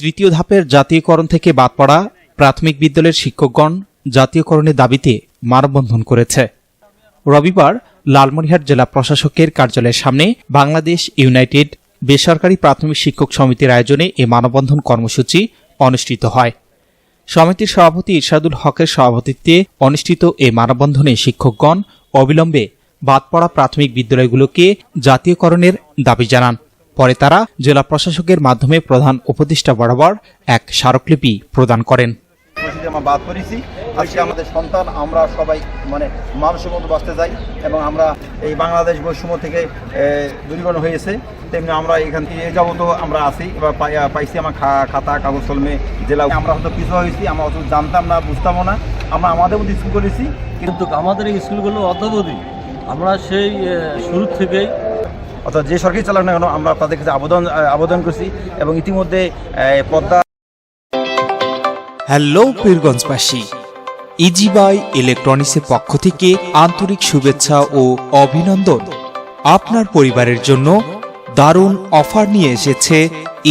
তৃতীয় ধাপের জাতীয়করণ থেকে বাদ পড়া প্রাথমিক বিদ্যালয়ের শিক্ষকগণ জাতীয়করণের দাবিতে মানববন্ধন করেছে। রবিবার লালমনিরহাট জেলা প্রশাসকের কার্যালয়ের সামনে বাংলাদেশ ইউনাইটেড বেসরকারি প্রাথমিক শিক্ষক সমিতির আয়োজনে এ মানববন্ধন কর্মসূচি অনুষ্ঠিত হয়। সমিতির সভাপতি ইরশাদুল হকের সভাপতিত্বে অনুষ্ঠিত এ মানববন্ধনে শিক্ষকগণ অবিলম্বে বাদ পড়া প্রাথমিক বিদ্যালয়গুলোকে জাতীয়করণের দাবি জানান। পরে তারা জেলা প্রশাসকের মাধ্যমে প্রধান উপদেষ্টা বরাবর এক স্মারকলিপি প্রদান করেন। আমরা বাদ করেছি আজকে আমাদের সন্তান আমরা সবাই মানে মানুষের মতো বাঁচতে চাই এবং আমরা এই বাংলাদেশ বৈষম্য থেকে দূরীকরণ হয়েছে। তেমনি আমরা এখান থেকে এ যাবত আমরা আছি। এবার পাইছি আমার খাতা কাগজ কলমে জেলা আমরা হয়তো পিছু হয়েছি আমরা অত জানতাম না বুঝতামও না। আমরা আমাদের মধ্যে স্কুল করেছি। কিন্তু আমাদের এই স্কুলগুলো অদ্যাবধি আমরা সেই শুরু থেকেই অর্থাৎ যে সরকারি চালাক না কেন, আমরা তাদের কাছে আবেদন আবেদন করছি এবং ইতিমধ্যে পদ্মা হ্যালো পীরগঞ্জবাসী, ইজিবাই ইলেকট্রনিক্সের পক্ষ থেকে আন্তরিক শুভেচ্ছা ও অভিনন্দন। আপনার পরিবারের জন্য দারুণ অফার নিয়ে এসেছে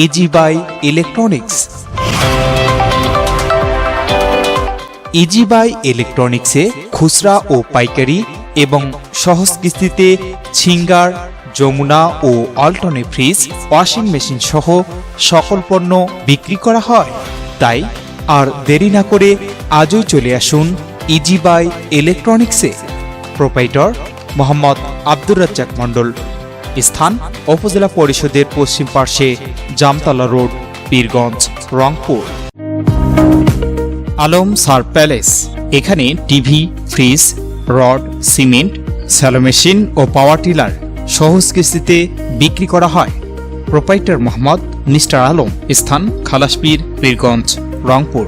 ইজিবাই ইলেকট্রনিক্স। ইজিবাই ইলেকট্রনিক্সে খুচরা ও পাইকারি এবং সহজ কিস্তিতে ছিঙ্গার যমুনা ও অল্টনে ফ্রিজ, ওয়াশিং মেশিন সহ সকল পণ্য বিক্রি করা হয়। তাই আর দেরি না করে আজই চলে আসুন ইজিবাই ইলেকট্রনিক্সে। প্রোপাইটর মোহাম্মদ আব্দুর রাজ্জাক মণ্ডল। স্থান উপজেলা পরিষদের পশ্চিম পার্শ্বে জামতলা রোড, পীরগঞ্জ, রংপুর। আলম সার প্যালেস। এখানে TV, fridge, rod, cement shallow machine ও পাওয়ার টিলার সহজ কিস্তিতে বিক্রি করা হয়। প্রোপাইটার মোহাম্মদ মিস্টার আলম স্থান খালাসপীর পীরগঞ্জ রংপুর।